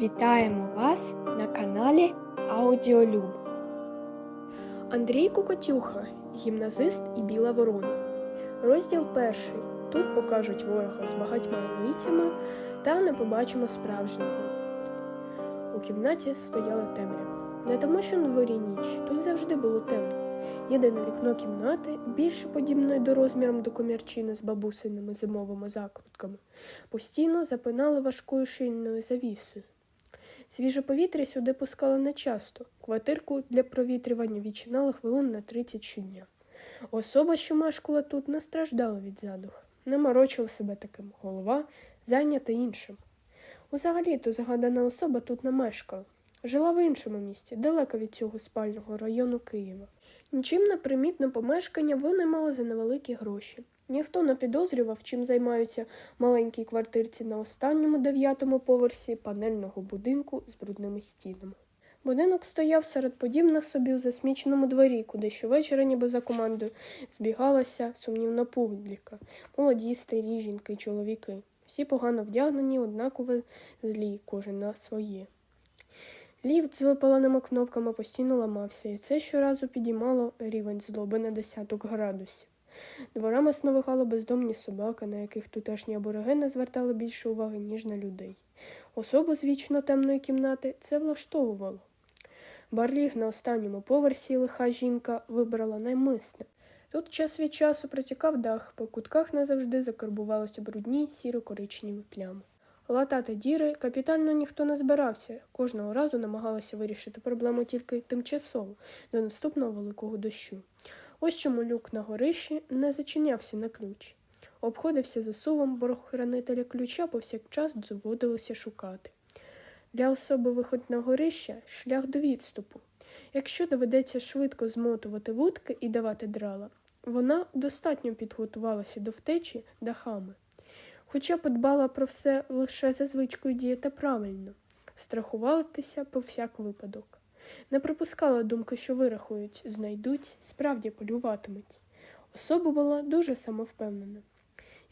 Вітаємо вас на каналі Аудіолюб. Андрій Кукотюха, гімназист і Біла Ворона. Розділ перший. Тут покажуть ворога з багатьма лицями та не побачимо справжнього. У кімнаті стояла темрява. Не тому, що на дворі ніч, тут завжди було темно. Єдине вікно кімнати, більше подібної до розміром до комірчини з бабусиними зимовими закрутками, постійно запинали важкою шийною завісою. Свіже повітря сюди пускали нечасто. Квартирку для провітрювання відчинали хвилин на 30 щодня. Особа, що мешкала тут, не страждала від задух, не морочила себе таким, голова зайнята іншим. Узагалі-то загадана особа тут не мешкала. Жила в іншому місті, далеко від цього спального району Києва. Нічим не примітне помешкання винаймали за невеликі гроші. Ніхто не підозрював, чим займаються маленькій квартирці на останньому дев'ятому поверсі панельного будинку з брудними стінами. Будинок стояв серед подібних собі у засміченому дворі, куди щовечора, ніби за командою, збігалася сумнівна публіка, молоді, старі жінки чоловіки. Всі погано вдягнені, однаково злі, кожен на своє. Ліфт з випаленими кнопками постійно ламався, і це щоразу підіймало рівень злоби на десяток градусів. Дворами сновигали бездомні собаки, на яких тутешні аборигени звертали більше уваги, ніж на людей. Особу з вічно темної кімнати це влаштовувало. Барліг на останньому поверсі лиха жінка вибрала наймисне. Тут час від часу протікав дах, по кутках назавжди закарбувалися брудні сіро-коричневі плями. Латати діри капітально ніхто не збирався, кожного разу намагалися вирішити проблему тільки тимчасово, до наступного великого дощу. Ось чому люк на горищі не зачинявся на ключ. Обходився засувом, бо хранителя ключа повсякчас доводилося шукати. Для особи виход на горище шлях до відступу. Якщо доведеться швидко змотувати вудки і давати драла, вона достатньо підготувалася до втечі дахами. Хоча подбала про все лише за звичкою діяти правильно, страхуватися по всяк випадок. Не припускала думки, що вирахують, знайдуть, справді полюватимуть. Особа була дуже самовпевнена.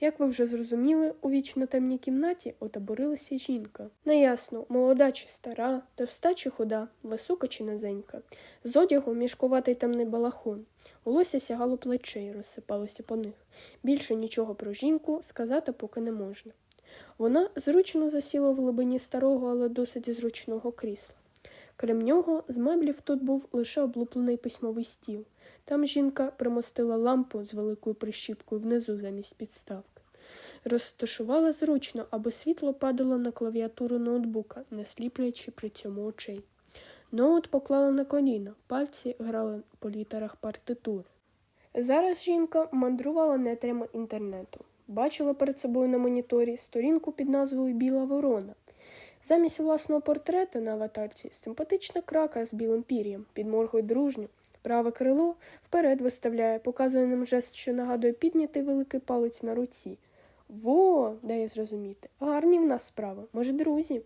Як ви вже зрозуміли, у вічно темній кімнаті отаборилася жінка. Неясно, молода чи стара, товста чи худа, висока чи низенька. З одягу мішкуватий темний балахон. Волосся сягало плечей, розсипалося по них. Більше нічого про жінку сказати поки не можна. Вона зручно засіла в глибині старого, але досить зручного крісла. Крім нього, з меблів тут був лише облуплений письмовий стіл. Там жінка примостила лампу з великою прищіпкою внизу замість підставки. Розташувала зручно, аби світло падало на клавіатуру ноутбука, не сліплячи при цьому очей. Ноут поклала на коліна, пальці грали по літерах партитури. Зараз жінка мандрувала нетрями інтернету. Бачила перед собою на моніторі сторінку під назвою Біла Ворона. Замість власного портрета на аватарці симпатична крака з білим пір'ям, підморгує дружньо, праве крило вперед виставляє, показує нам жест, що нагадує піднятий великий палець на руці. Во, дає зрозуміти, гарні в нас справи, може, друзі.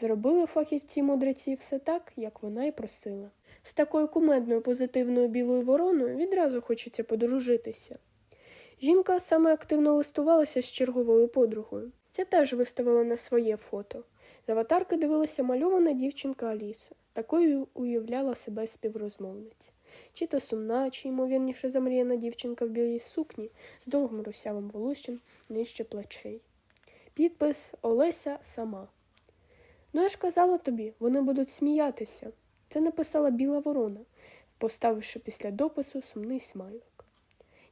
Зробили фахівці мудреці все так, як вона і просила. З такою кумедною позитивною білою вороною відразу хочеться подружитися. Жінка саме активно листувалася з черговою подругою. Ця теж виставила на своє фото. З аватарки дивилася мальована дівчинка Аліса. Такою уявляла себе співрозмовниця. Чи то сумна, чи ймовірніше замріяна дівчинка в білій сукні з довгим русявим волоссям нижче плечей. Підпис Олеся сама. Ну, я ж казала тобі, вони будуть сміятися. Це написала біла ворона, поставивши після допису сумний смайлик.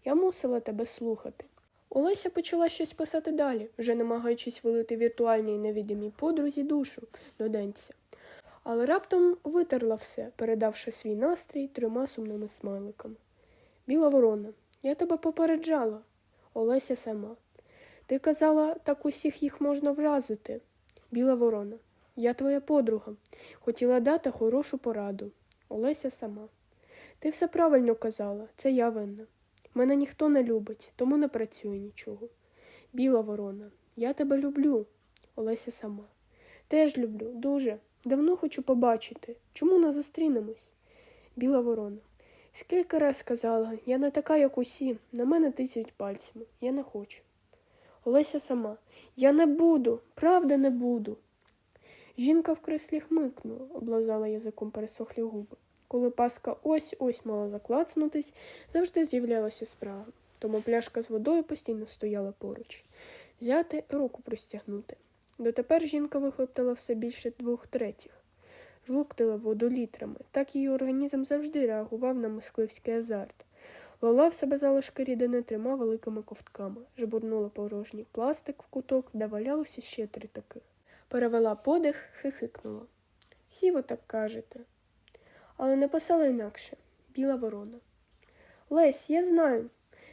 Я мусила тебе слухати. Олеся почала щось писати далі, вже намагаючись вилити віртуальній невідомій подрузі душу доденця. Але раптом витерла все, передавши свій настрій трьома сумними смайликами. Біла ворона, я тебе попереджала. Олеся сама. Ти казала, так усіх їх можна вразити. Біла ворона, я твоя подруга. Хотіла дати хорошу пораду. Олеся сама. Ти все правильно казала, це я винна. Мене ніхто не любить, тому не працює нічого. Біла ворона, я тебе люблю. Олеся сама. Теж люблю, дуже. Давно хочу побачити. Чому не зустрінемось? Біла ворона. Скільки раз сказала, я не така, як усі, на мене тисять пальцями. Я не хочу. Олеся сама. Я не буду, правда не буду. Жінка в креслі хмикнула, облизала язиком пересохлі губи. Коли паска ось-ось мала заклацнутись, завжди з'являлася спрага. Тому пляшка з водою постійно стояла поруч. Взяти руку простягнути. Дотепер жінка вихлептала все більше двох третіх. Жлуктила воду літрами. Так її організм завжди реагував на мисливський азарт. Лала в себе залишки рідини трьома великими ковтками, жбурнула порожній пластик в куток, де валялося ще три таких. Перевела подих, хихикнула. Всі ви так кажете. Але написала інакше біла ворона. Лесь, я знаю.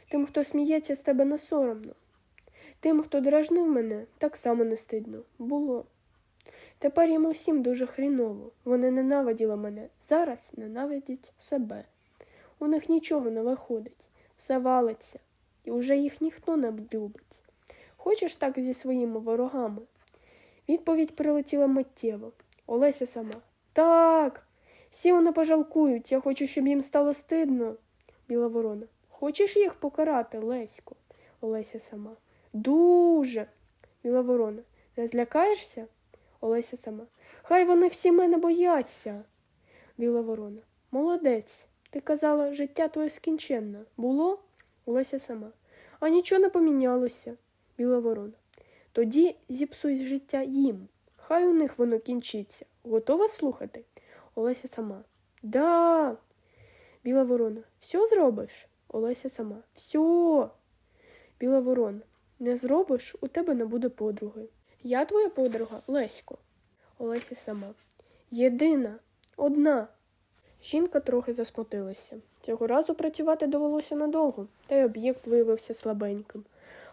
Тим, хто сміється з тебе не соромно. Тим, хто дражнив мене, так само не стидно. Було. Тепер їм усім дуже хріново. Вони ненавиділи мене, зараз ненавидять себе. У них нічого не виходить, все валиться, і уже їх ніхто не любить. Хочеш так зі своїми ворогами? Відповідь прилетіла миттєво. Олеся сама. Так. Всі вони пожалкують, я хочу, щоб їм стало стидно. Біла ворона. Хочеш їх покарати, Лесько? Олеся сама. Дуже. Біла ворона. Не злякаєшся? Олеся сама. Хай вони всі мене бояться. Біла ворона. Молодець. Ти казала, життя твоє скінченне. Було? Олеся сама. А нічого не помінялося. Біла ворона. Тоді зіпсуй життя їм. Хай у них воно кінчиться. Готова слухати? Олеся сама. Да. Біла ворона. Все зробиш? Олеся сама. Все. Біла ворона. Не зробиш, у тебе не буде подруги. Я твоя подруга, Лесько. Олеся сама. Єдина, одна. Жінка трохи засмутилася. Цього разу працювати довелося надовго, та й об'єкт виявився слабеньким.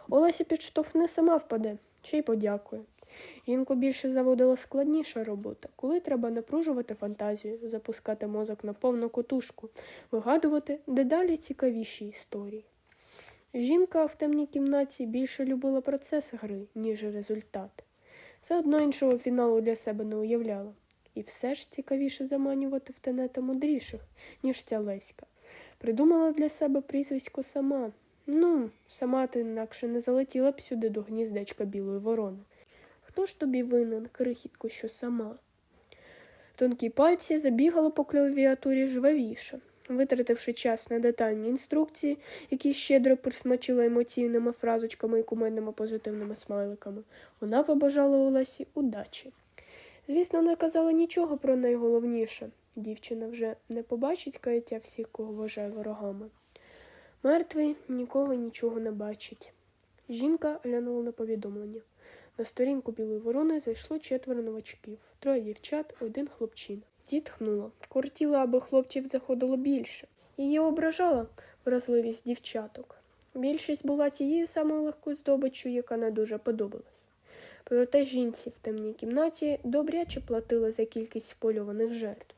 Олеся підштовхне сама впаде, ще й подякує. Жінку більше заводила складніша робота, коли треба напружувати фантазію, запускати мозок на повну котушку, вигадувати дедалі цікавіші історії. Жінка в темній кімнаті більше любила процес гри, ніж результат. Все одно іншого фіналу для себе не уявляла. І все ж цікавіше заманювати в тенета мудріших, ніж ця Леська. Придумала для себе прізвисько сама. Ну, сама ти інакше не залетіла б сюди до гніздечка білої ворони. Хто ж тобі винен, крихітко, що сама? Тонкі пальці забігали по клавіатурі жвавіше. Витративши час на детальні інструкції, які щедро присмачила емоційними фразочками і кумедними позитивними смайликами, вона побажала Олесі удачі. Звісно, не казала нічого про найголовніше. Дівчина вже не побачить каяття всіх, кого вважає ворогами. Мертвий ніколи нічого не бачить. Жінка глянула на повідомлення. На сторінку білої ворони зайшло четверо новачків, троє дівчат, один хлопчин. Зітхнула. Кортіла, аби хлопців заходило більше. Її ображала вразливість дівчаток. Більшість була тією самою легкою здобиччю, яка не дуже подобалась. Проте жінці в темній кімнаті добряче платили за кількість сполюваних жертв.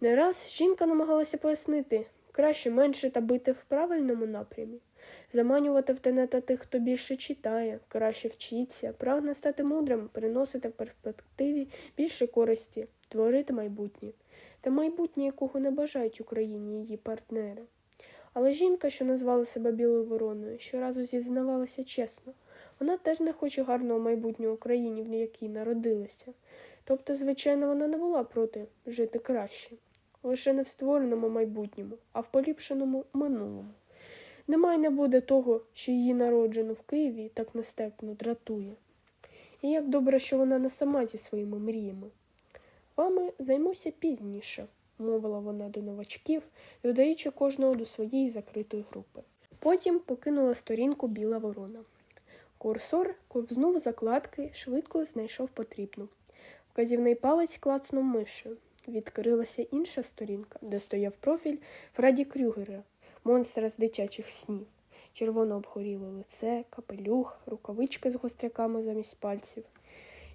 Не раз жінка намагалася пояснити краще менше та бити в правильному напрямі, заманювати в тенета тих, хто більше читає, краще вчиться, прагне стати мудрим, приносити в перспективі більше користі, творити майбутнє, та майбутнє, якого не бажають Україні її партнери. Але жінка, що назвала себе білою вороною, щоразу зізнавалася чесно. Вона теж не хоче гарного майбутнього Україні, в якій народилася. Тобто, звичайно, вона не була проти жити краще, лише не в створеному майбутньому, а в поліпшеному минулому. Немає не буде того, що її народжено в Києві так нестерпно дратує. І як добре, що вона не сама зі своїми мріями. Вами займуся пізніше, мовила вона до новачків, додаючи кожного до своєї закритої групи. Потім покинула сторінку біла ворона. Курсор ковзнув закладки, швидко знайшов потрібну. Вказівний палець клацнув мишею. Відкрилася інша сторінка, де стояв профіль Фредді Крюгера, монстра з дитячих снів. Червоно обгоріле лице, капелюх, рукавички з гостряками замість пальців.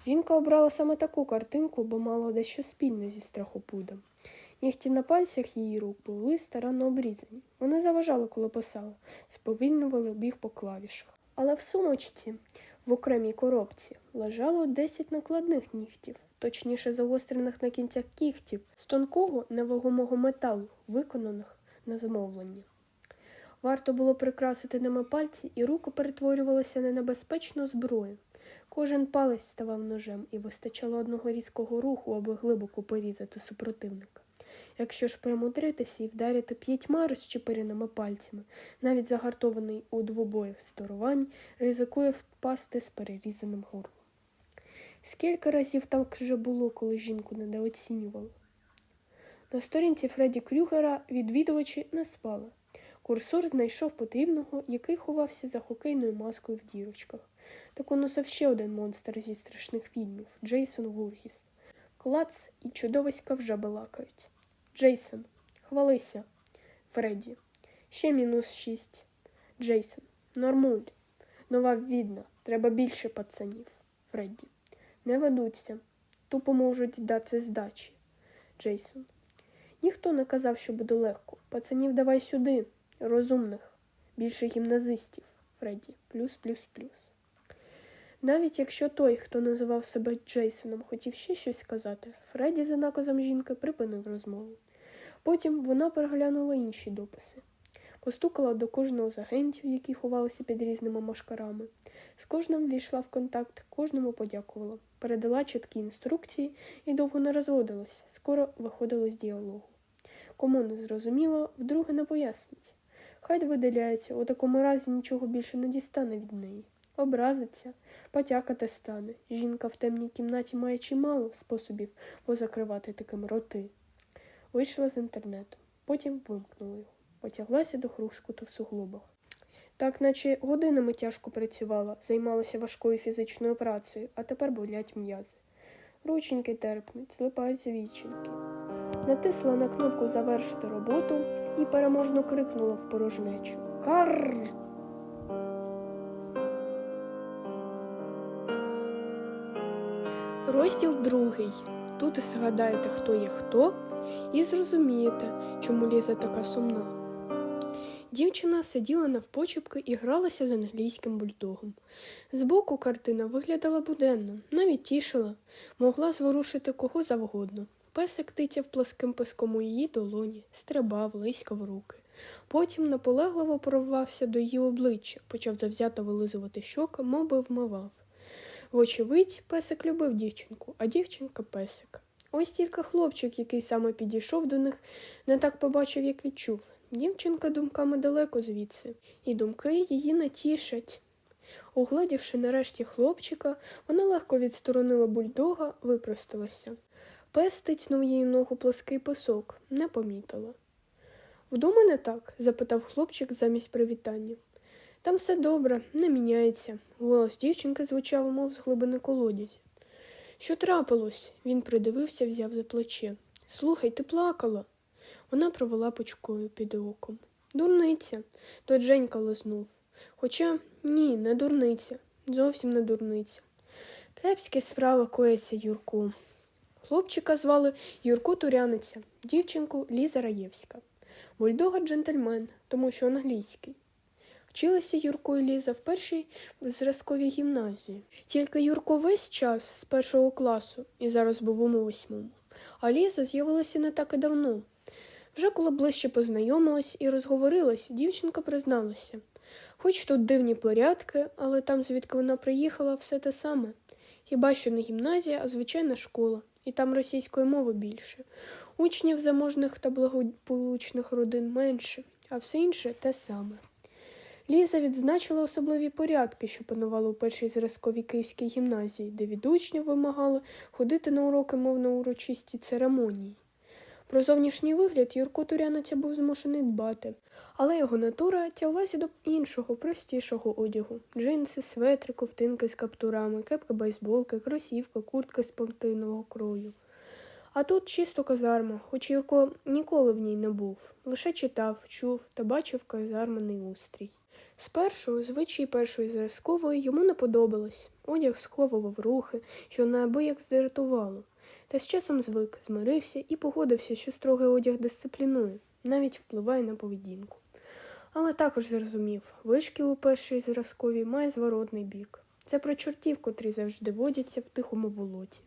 Жінка обрала саме таку картинку, бо мала дещо спільне зі страхопудом. Нігті на пальцях її рук були старанно обрізані. Вони заважали, коли писала, сповільнювали біг по клавішах. Але в сумочці, в окремій коробці, лежало 10 накладних нігтів, точніше загострених на кінцях кігтів, з тонкого невагомого металу, виконаних на замовлення. Варто було прикрасити ними пальці, і руки перетворювалися на небезпечну зброю. Кожен палець ставав ножем і вистачало одного різкого руху, аби глибоко порізати супротивника. Якщо ж перемудритися і вдарити п'ятьма розчепиреними пальцями, навіть загартований у двобоях здорувань, ризикує впасти з перерізаним горлом. Скільки разів так вже було, коли жінку недооцінювали? На сторінці Фредді Крюгера відвідувачі не спали. Курсор знайшов потрібного, який ховався за хокейною маскою в дірочках. Таку носив ще один монстр зі страшних фільмів Джейсон Вургіс. Клац і чудовиська вже балакають. Джейсон, хвалися. Фредді. Ще мінус шість. Джейсон. Нормуль. Нова відна. Треба більше пацанів. Фредді. Не ведуться. Тупо можуть дати здачі. Джейсон. Ніхто не казав, що буде легко. Пацанів давай сюди. Розумних. Більше гімназистів. Фредді. Плюс, плюс, плюс. Навіть якщо той, хто називав себе Джейсоном, хотів ще щось сказати, Фредді за наказом жінки припинив розмову. Потім вона переглянула інші дописи. Постукала до кожного з агентів, які ховалися під різними машкарами. З кожним війшла в контакт, кожному подякувала, передала чіткі інструкції і довго не розводилась, скоро виходила з діалогу. Кому не зрозуміло, вдруге не пояснить. Хай видаляється, у такому разі нічого більше не дістане від неї. Образиться, потякати стане. Жінка в темній кімнаті має чимало способів позакривати таким роти. Вийшла з інтернету, потім вимкнула його, потяглася до хрускоту в суглобах. Так, наче годинами тяжко працювала, займалася важкою фізичною працею, а тепер болять м'язи. Рученьки терпнуть, злипаються віченьки. Натисла на кнопку Завершити роботу і переможно крикнула в порожнечу Карр! Розділ другий. Тут згадаєте, хто є хто, і зрозумієте, чому Ліза така сумна. Дівчина сиділа навпочепки і гралася з англійським бульдогом. Збоку картина виглядала буденно, навіть тішила, могла зворушити кого завгодно. Песик тицяв пласким писком у її долоні, стрибав, лиськав руки. Потім наполегливо порвався до її обличчя, почав завзято вилизувати щока, мов би вмивав. Вочевидь, песик любив дівчинку, а дівчинка песик. Ось тільки хлопчик, який саме підійшов до них, не так побачив, як відчув. Дівчинка думками далеко звідси, і думки її не тішать. Угледівши нарешті хлопчика, вона легко відсторонила бульдога, випросталася. Пес тицнув їй ногу плоский писок, не помітила. Вдома не так? запитав хлопчик замість привітання. Там все добре, не міняється. Голос дівчинки звучав, мов з глибини колодязі. Що трапилось? Він придивився, взяв за плече. Слухай, ти плакала. Вона провела пучкою під оком. Дурниця. Тот Женька лизнув. Хоча ні, не дурниця. Зовсім не дурниця. Кепські справи кояться Юрку. Хлопчика звали Юрко Туряниця, дівчинку Ліза Раєвська. Бульдога джентльмен, тому що англійський. Вчилася Юрко і Ліза в першій зразковій гімназії. Тільки Юрко весь час з першого класу і зараз був у восьмому. А Ліза з'явилася не так і давно. Вже коли ближче познайомилась і розговорилась, дівчинка призналася. Хоч тут дивні порядки, але там, звідки вона приїхала, все те саме. Хіба що не гімназія, а звичайна школа, і там російської мови більше. Учнів заможних та благополучних родин менше, а все інше те саме. Ліза відзначила особливі порядки, що панували у першій зразковій київській гімназії, де від учнів вимагали ходити на уроки, мовно урочисті церемонії. Про зовнішній вигляд Юрко Туряниця був змушений дбати, але його натура тяглася до іншого, простішого одягу джинси, светри, ковтинки з каптурами, кепка бейсболки, кросівка, куртка спортивного крою. А тут чисто казарма, хоч Юрко ніколи в ній не був, лише читав, чув та бачив казарменний устрій. Спершу, звичай першої зразкової, йому не подобалось. Одяг сховував рухи, що неабияк здратувало. Та з часом звик, змирився і погодився, що строгий одяг дисциплінує, навіть впливає на поведінку. Але також зрозумів, вишкіл у першій зразковій має зворотний бік. Це про чортів, котрі завжди водяться в тихому болоті.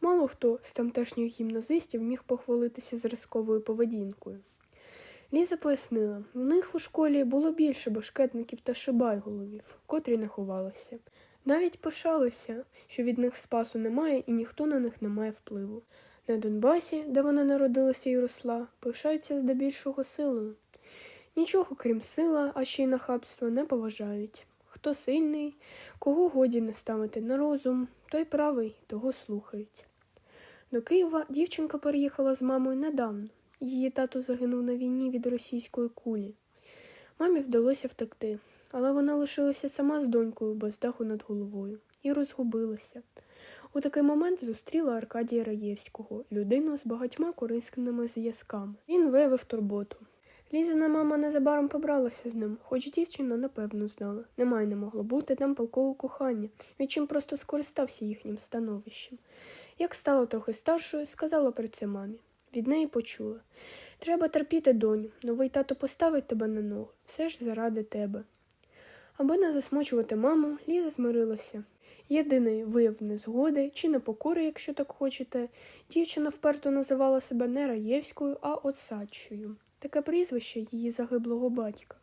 Мало хто з тамтешніх гімназистів міг похвалитися зразковою поведінкою. Ліза пояснила, в них у школі було більше башкетників та шибайголовів, котрі не ховалися. Навіть пишалися, що від них спасу немає і ніхто на них не має впливу. На Донбасі, де вона народилася і росла, пишаються здебільшого силою. Нічого, крім сила, а ще й нахабства, не поважають. Хто сильний, кого годі не ставити на розум, той правий, того слухають. До Києва дівчинка переїхала з мамою недавно. Її тато загинув на війні від російської кулі. Мамі вдалося втекти, але вона лишилася сама з донькою без даху над головою і розгубилася. У такий момент зустріла Аркадія Раєвського, людину з багатьма корисними зв'язками. Він виявив турботу. Лізина мама незабаром побралася з ним, хоч дівчина напевно знала. Немає не могло бути там полкового кохання, відчим просто скористався їхнім становищем. Як стала трохи старшою, сказала про це мамі. Від неї почула. Треба терпіти, доню, новий тато поставить тебе на ноги, все ж заради тебе. Аби не засмучувати маму, Ліза змирилася. Єдиний вияв незгоди чи непокори, якщо так хочете, дівчина вперто називала себе не Раєвською, а Осадчою. Таке прізвище її загиблого батька.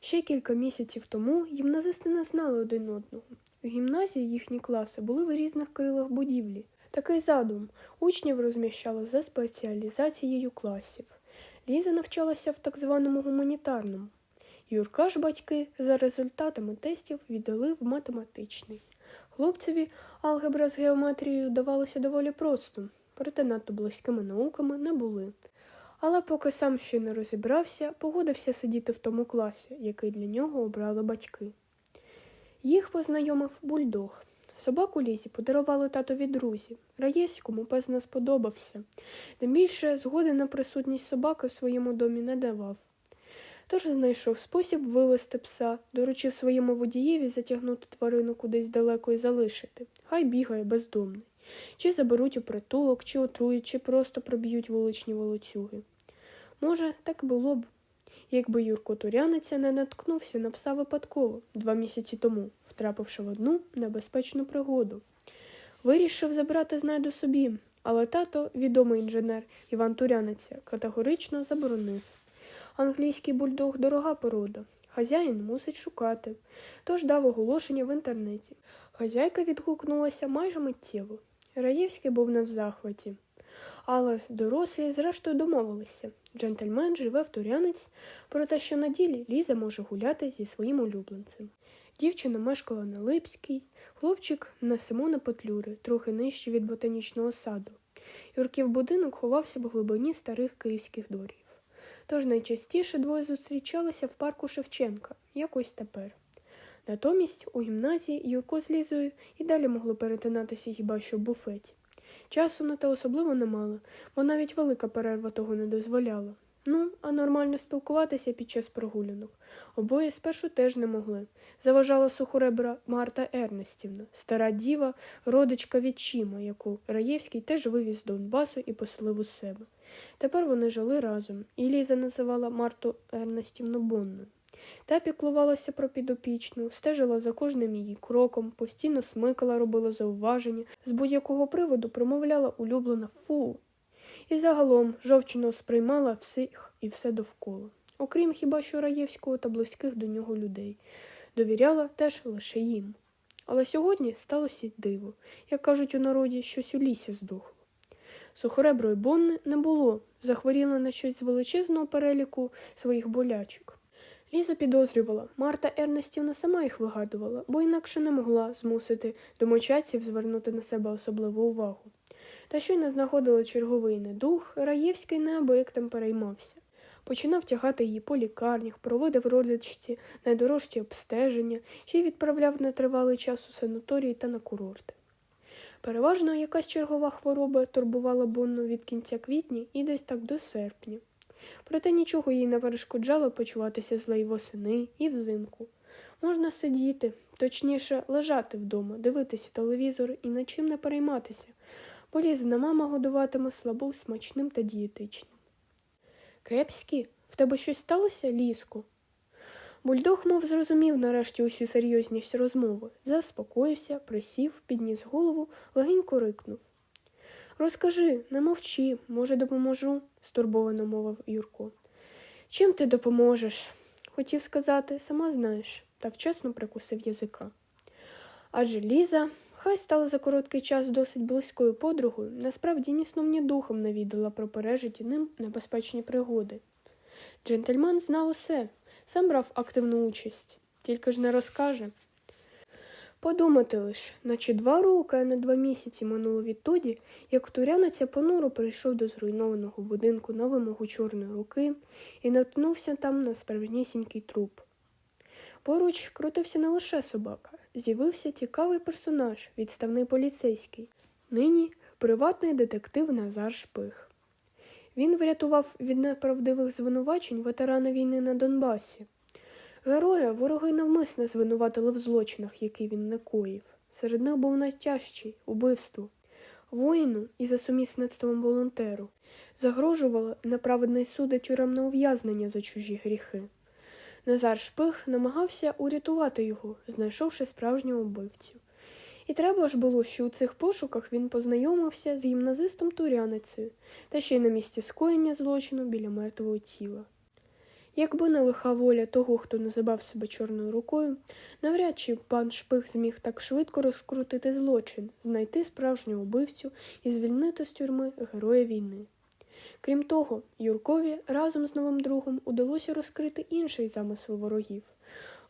Ще кілька місяців тому гімназисти не знали один одного. У гімназії їхні класи були в різних крилах будівлі. Такий задум учнів розміщали за спеціалізацією класів. Ліза навчалася в так званому гуманітарному. Юрка ж батьки за результатами тестів віддали в математичний. Хлопцеві алгебра з геометрією давалося доволі просто, проте надто близькими науками не були. Але поки сам ще не розібрався, погодився сидіти в тому класі, який для нього обрали батьки. Їх познайомив бульдог. Собаку Лізі подарували татові друзі. Раєвському пес сподобався. Тим більше згоди на присутність собаки в своєму домі не давав. Тож знайшов спосіб вивести пса, доручив своєму водієві затягнути тварину кудись далеко і залишити. Хай бігає бездомний. Чи заберуть у притулок, чи отрують, чи просто проб'ють вуличні волоцюги. Може, так було б, якби Юрко Туряниця не наткнувся на пса випадково два місяці тому, втрапивши в одну небезпечну пригоду. Вирішив забрати знайду собі, але тато, відомий інженер Іван Туряниця, категорично заборонив. Англійський бульдог дорога порода. Хазяїн мусить шукати, тож дав оголошення в інтернеті. Хазяйка відгукнулася майже миттєво. Раєвський був не в захваті. Але дорослі, зрештою, домовилися. Джентльмен живе в Турянець, про те, що на ділі Ліза може гуляти зі своїм улюбленцем. Дівчина мешкала на Липській, хлопчик на Симона Петлюри, трохи нижче від ботанічного саду. Юрків будинок ховався в глибині старих київських дворів. Тож найчастіше двоє зустрічалися в парку Шевченка, якось тепер. Натомість у гімназії Юрко з Лізою і далі могло перетинатися хіба що в буфеті. Часу на те особливо не мали, бо навіть велика перерва того не дозволяла. Ну, а нормально спілкуватися під час прогулянок. Обоє спершу теж не могли. Заважала сухоребра Марта Ернестівна, стара діва, родичка відчима, яку Раєвський теж вивіз з Донбасу і поселив у себе. Тепер вони жили разом, і Ліза називала Марту Ернестівну Бонною. Та піклувалася про підопічну, стежила за кожним її кроком, постійно смикала, робила зауваження, з будь-якого приводу промовляла улюблена фу. І загалом жовчно сприймала всіх і все довкола, окрім хіба що Раєвського та близьких до нього людей. Довіряла теж лише їм. Але сьогодні сталося диво, як кажуть у народі, щось у лісі здохло. Сухореброї Бонни не було, захворіла на щось з величезного переліку своїх болячок. Ліза підозрювала, Марта Ернестівна сама їх вигадувала, бо інакше не могла змусити домочадців звернути на себе особливу увагу. Та щойно знаходила черговий недух, Раєвський неабияк тим переймався. Починав тягати її по лікарнях, проводив родичці найдорожчі обстеження, ще й відправляв на тривалий час у санаторії та на курорти. Переважно якась чергова хвороба турбувала Бонну від кінця квітня і десь так до серпня. Проте нічого їй не перешкоджало почуватися зле й восени і взимку. Можна сидіти, точніше, лежати вдома, дивитися телевізор і над чим не перейматися, бо лізна мама годуватиме слабу, смачним та дієтичним. Кепські, в тебе щось сталося, ліску? Бульдог, мов зрозумів нарешті усю серйозність розмови, заспокоївся, присів, підніс голову, легенько рикнув. Розкажи, не мовчи, може, допоможу, стурбовано мовив Юрко. Чим ти допоможеш? Хотів сказати, сама знаєш, та вчасно прикусив язика. Адже Ліза, хай стала за короткий час досить близькою подругою, насправді ні сном, ні духом не віддала про пережиті ним небезпечні пригоди. Джентльмен знав усе, сам брав активну участь, тільки ж не розкаже. Подумати лиш, наче два роки, а не два місяці минуло відтоді, як турянець понуро прийшов до зруйнованого будинку на вимогу чорної руки і наткнувся там на справжнісінький труп. Поруч крутився не лише собака, з'явився цікавий персонаж, відставний поліцейський, нині приватний детектив Назар Шпих. Він врятував від неправдивих звинувачень ветерана війни на Донбасі. Героя вороги навмисно звинуватили в злочинах, які він не коїв. Серед них був найтяжчий убивство. Воїну і за сумісництвом волонтеру загрожувало неправедний суд і тюремне ув'язнення за чужі гріхи. Назар Шпих намагався урятувати його, знайшовши справжнього вбивцю. І треба ж було, що у цих пошуках він познайомився з гімназистом Туряницею та ще й на місці скоєння злочину біля мертвого тіла. Якби не лиха воля того, хто називав себе чорною рукою, навряд чи пан Шпих зміг так швидко розкрутити злочин, знайти справжнього вбивцю і звільнити з тюрми героя війни. Крім того, Юркові разом з новим другом удалося розкрити інший замисел ворогів.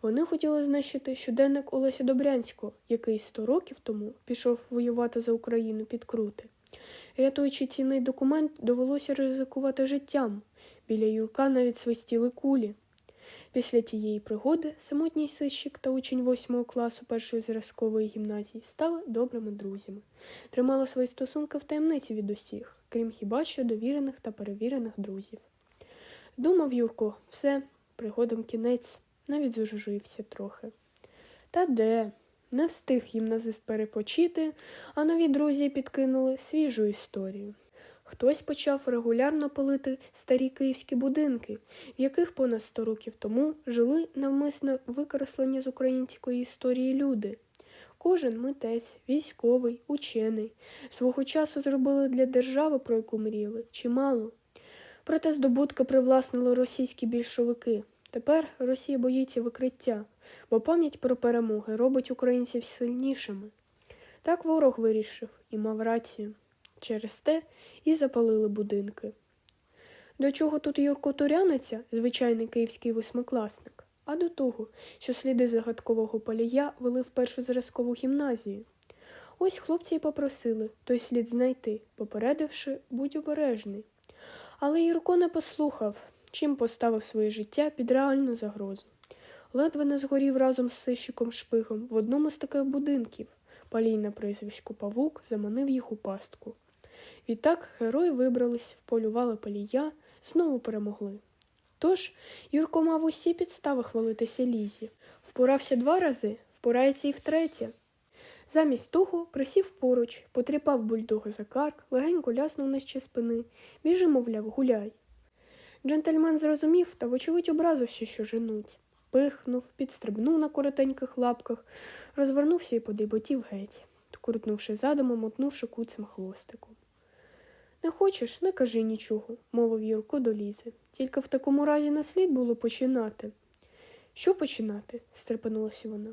Вони хотіли знищити щоденник Олеся Добрянського, який сто років тому пішов воювати за Україну під крути. Рятуючи цінний документ, довелося ризикувати життям. Біля Юрка навіть свистіли кулі. Після тієї пригоди самотній сищик та учень восьмого класу першої зразкової гімназії стали добрими друзями, тримали свої стосунки в таємниці від усіх, крім хіба що довірених та перевірених друзів. Думав Юрко, все, пригодом кінець, навіть зужився трохи. Та де? Не встиг гімназист перепочити, а нові друзі підкинули свіжу історію. Хтось почав регулярно палити старі київські будинки, в яких понад 100 років тому жили навмисно викреслені з української історії люди. Кожен митець, військовий, учений свого часу зробили для держави, про яку мріяли, чимало. Проте здобутки привласнили російські більшовики. Тепер Росія боїться викриття, бо пам'ять про перемоги робить українців сильнішими. Так ворог вирішив і мав рацію. Через те і запалили будинки. До чого тут Юрко Туряниця, звичайний київський восьмикласник, а до того, що сліди загадкового палія вели в першу зразкову гімназію. Ось хлопці й попросили той слід знайти, попередивши будь обережний. Але Юрко не послухав, чим поставив своє життя під реальну загрозу. Ледве не згорів разом з сищиком шпигом в одному з таких будинків. Палій на прізвиську Павук заманив їх у пастку. Відтак герої вибрались, вполювали палія, знову перемогли. Тож Юрко мав усі підстави хвалитися лізі. Впорався два рази, впорається і втретє. Замість того присів поруч, потріпав бульдога за карк, легенько ляснув нижче спини, біжи, мовляв, гуляй. Джентльмен зрозумів та, вочевидь, образився, що женуть. Пирхнув, підстрибнув на коротеньких лапках, розвернувся і подиботів геть, крутнувши задумом, мотнувши куцем хвостиком. Не хочеш, не кажи нічого, мовив Юрко до Лізи. Тільки в такому разі не слід було починати. Що починати? стрепенулася вона.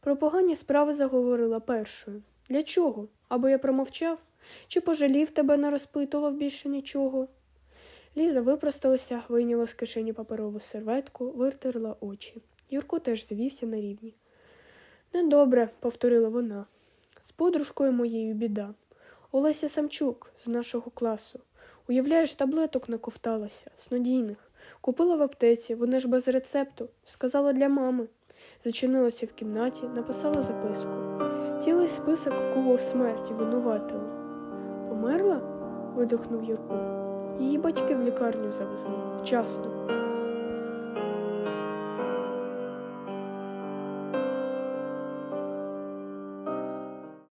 Про погані справи заговорила першою. Для чого? Або я промовчав, чи пожалів тебе, не розпитував більше нічого. Ліза випросталася, вийняла з кишені паперову серветку, витерла очі. Юрко теж звівся на рівні. Недобре, повторила вона. З подружкою моєю біда. Олеся Самчук з нашого класу. Уявляєш, таблеток наковталася, снодійних. Купила в аптеці, вони ж без рецепту. Сказала для мами. Зачинилася в кімнаті, написала записку. Цілий список кого в смерті винуватили. Померла? видихнув Юрко. Її батьки в лікарню завезли вчасно.